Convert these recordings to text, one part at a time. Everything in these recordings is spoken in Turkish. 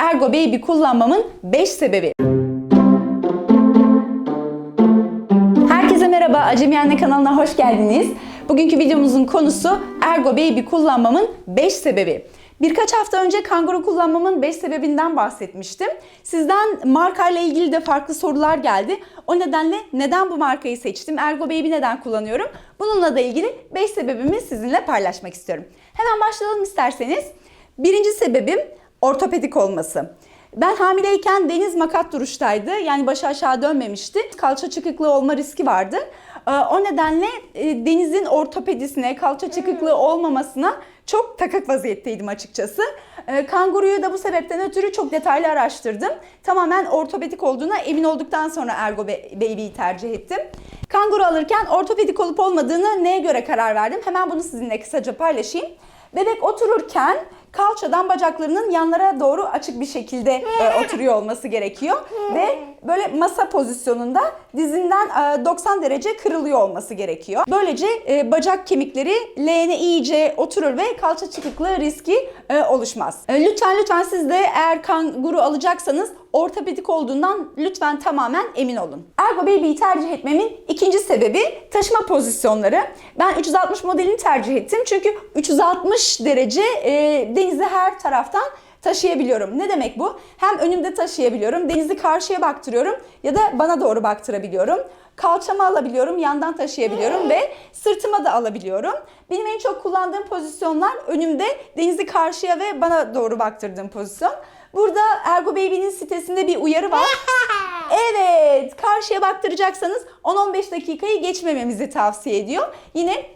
Ergo Baby kullanmamın 5 sebebi. Herkese merhaba, Acemi Anne kanalına hoş geldiniz. Bugünkü videomuzun konusu Ergo Baby kullanmamın 5 sebebi. Birkaç hafta önce kanguru kullanmamın 5 sebebinden bahsetmiştim. Sizden markayla ilgili de farklı sorular geldi. O nedenle neden bu markayı seçtim, Ergo Baby neden kullanıyorum? Bununla da ilgili 5 sebebimi sizinle paylaşmak istiyorum. Hemen başlayalım isterseniz. Birinci sebebim ortopedik olması. Ben hamileyken deniz makat duruştaydı. Yani başı aşağı dönmemişti. Kalça çıkıklığı olma riski vardı. Ee, O nedenle e, denizin ortopedisine, kalça çıkıklığı olmamasına çok takık vaziyetteydim açıkçası. Ee, Kanguruyu da bu sebepten ötürü çok detaylı araştırdım. Tamamen ortopedik olduğuna emin olduktan sonra Ergo Baby'yi tercih ettim. Kanguru alırken ortopedik olup olmadığını neye göre karar verdim? Hemen bunu sizinle kısaca paylaşayım. Bebek otururken kalçadan bacaklarının yanlara doğru açık bir şekilde e, oturuyor olması gerekiyor ve böyle masa pozisyonunda dizinden e, 90 derece kırılıyor olması gerekiyor. Böylece e, bacak kemikleri leğene iyice oturur ve kalça çıkıklığı riski e, oluşmaz. E, lütfen lütfen siz de eğer kanguru alacaksanız ortopedik olduğundan lütfen tamamen emin olun. Ergo Baby'yi tercih etmemin ikinci sebebi taşıma pozisyonları. Ben 360 modelini tercih ettim çünkü 360 derece e, denizi her taraftan taşıyabiliyorum. Ne demek bu? Hem önümde taşıyabiliyorum, denizi karşıya baktırıyorum ya da bana doğru baktırabiliyorum. Kalçama alabiliyorum, yandan taşıyabiliyorum ve sırtıma da alabiliyorum. Benim en çok kullandığım pozisyonlar önümde denizi karşıya ve bana doğru baktırdığım pozisyon. Burada Ergo Baby'nin sitesinde bir uyarı var. Evet, karşıya baktıracaksanız 10-15 dakikayı geçmememizi tavsiye ediyor. Yine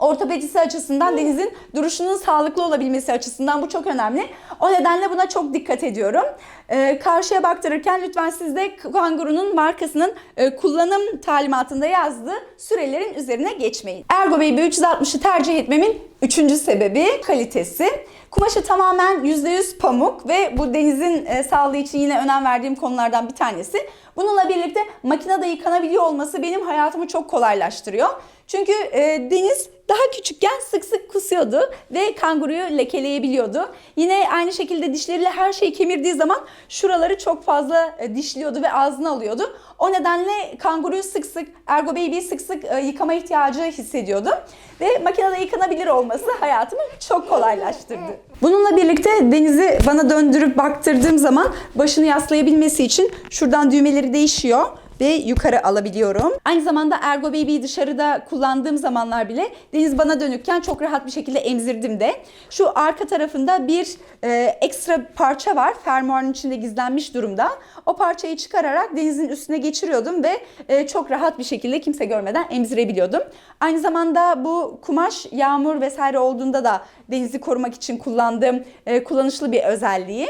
ortopedisi açısından denizin duruşunun sağlıklı olabilmesi açısından bu çok önemli. O nedenle buna çok dikkat ediyorum. Ee, karşıya baktırırken lütfen siz de kangurunun markasının e, kullanım talimatında yazdığı sürelerin üzerine geçmeyin. Ergo Baby 360'ı tercih etmemin üçüncü sebebi kalitesi. Kumaşı tamamen %100 pamuk ve bu denizin e, sağlığı için yine önem verdiğim konulardan bir tanesi. Bununla birlikte makinede yıkanabiliyor olması benim hayatımı çok kolaylaştırıyor. Çünkü e, deniz daha küçükken sık sık kusuyordu ve kanguruyu lekeleyebiliyordu. Yine aynı şekilde dişleriyle her şeyi kemirdiği zaman şuraları çok fazla e, dişliyordu ve ağzına alıyordu. O nedenle kanguruyu sık sık, Ergo Baby'yi sık sık e, yıkama ihtiyacı hissediyordum. Ve makinede yıkanabilir olması hayatımı çok kolaylaştırdı. Bununla birlikte denizi bana döndürüp baktırdığım zaman başını yaslayabilmesi için şuradan düğmeleri değişiyor ve yukarı alabiliyorum. Aynı zamanda Ergo Baby'yi dışarıda kullandığım zamanlar bile deniz bana dönükken çok rahat bir şekilde emzirdim de. Şu arka tarafında bir e, ekstra parça var. Fermuarın içinde gizlenmiş durumda. O parçayı çıkararak denizin üstüne geçiriyordum ve e, çok rahat bir şekilde kimse görmeden emzirebiliyordum. Aynı zamanda bu kumaş yağmur vesaire olduğunda da denizi korumak için kullandığım e, kullanışlı bir özelliği.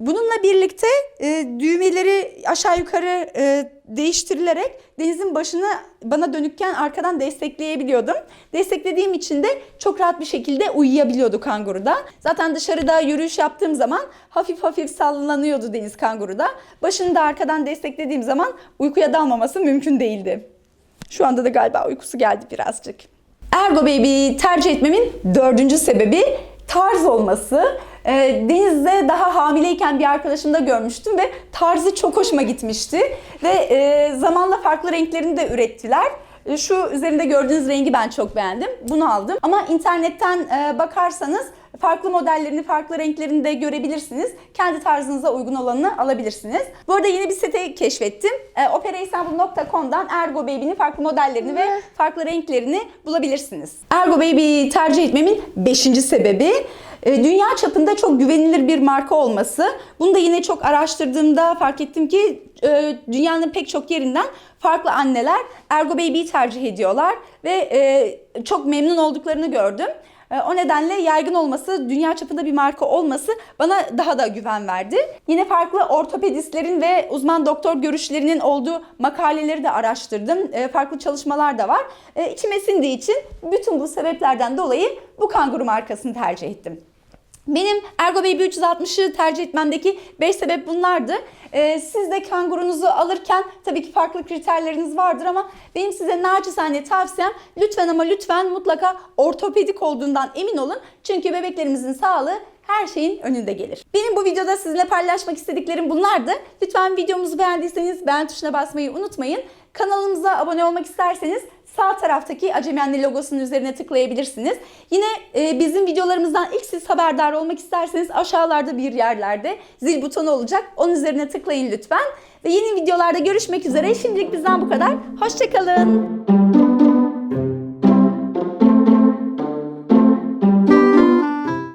Bununla birlikte e, düğmeleri aşağı yukarı e, değiştirilerek denizin başını bana dönükken arkadan destekleyebiliyordum. Desteklediğim için de çok rahat bir şekilde uyuyabiliyordu kanguruda. Zaten dışarıda yürüyüş yaptığım zaman hafif hafif sallanıyordu deniz kanguruda. Başını da arkadan desteklediğim zaman uykuya dalmaması mümkün değildi. Şu anda da galiba uykusu geldi birazcık. Ergo Baby'yi tercih etmemin dördüncü sebebi tarz olması. E, denizde daha hamileyken bir arkadaşımda görmüştüm ve tarzı çok hoşuma gitmişti. Ve e, zamanla farklı renklerini de ürettiler. E, Şu üzerinde gördüğünüz rengi ben çok beğendim. Bunu aldım. Ama internetten e, bakarsanız farklı modellerini, farklı renklerini de görebilirsiniz. Kendi tarzınıza uygun olanını alabilirsiniz. Bu arada yeni bir site keşfettim. E, operaistanbul.com'dan Ergo Baby'nin farklı modellerini ve farklı renklerini bulabilirsiniz. Ergo Baby'yi tercih etmemin 5. sebebi dünya çapında çok güvenilir bir marka olması. Bunu da yine çok araştırdığımda fark ettim ki e, dünyanın pek çok yerinden farklı anneler Ergo Baby'yi tercih ediyorlar ve e, çok memnun olduklarını gördüm. E, O nedenle yaygın olması, dünya çapında bir marka olması bana daha da güven verdi. Yine farklı ortopedistlerin ve uzman doktor görüşlerinin olduğu makaleleri de araştırdım. E, Farklı çalışmalar da var. E, İçime sindiği için bütün bu sebeplerden dolayı bu kanguru markasını tercih ettim. Benim Ergo Baby 360'ı tercih etmemdeki 5 sebep bunlardı. Ee, siz de kangurunuzu alırken tabii ki farklı kriterleriniz vardır ama benim size naçizane tavsiyem lütfen ama lütfen mutlaka ortopedik olduğundan emin olun. Çünkü bebeklerimizin sağlığı her şeyin önünde gelir. Benim bu videoda sizinle paylaşmak istediklerim bunlardı. Lütfen videomuzu beğendiyseniz beğen tuşuna basmayı unutmayın. Kanalımıza abone olmak isterseniz sağ taraftaki Acemi Anne logosunun üzerine tıklayabilirsiniz. Yine e, bizim videolarımızdan ilk siz haberdar olmak isterseniz aşağılarda bir yerlerde zil butonu olacak. Onun üzerine tıklayın lütfen. Ve yeni videolarda görüşmek üzere. Şimdilik bizden bu kadar. Hoşçakalın.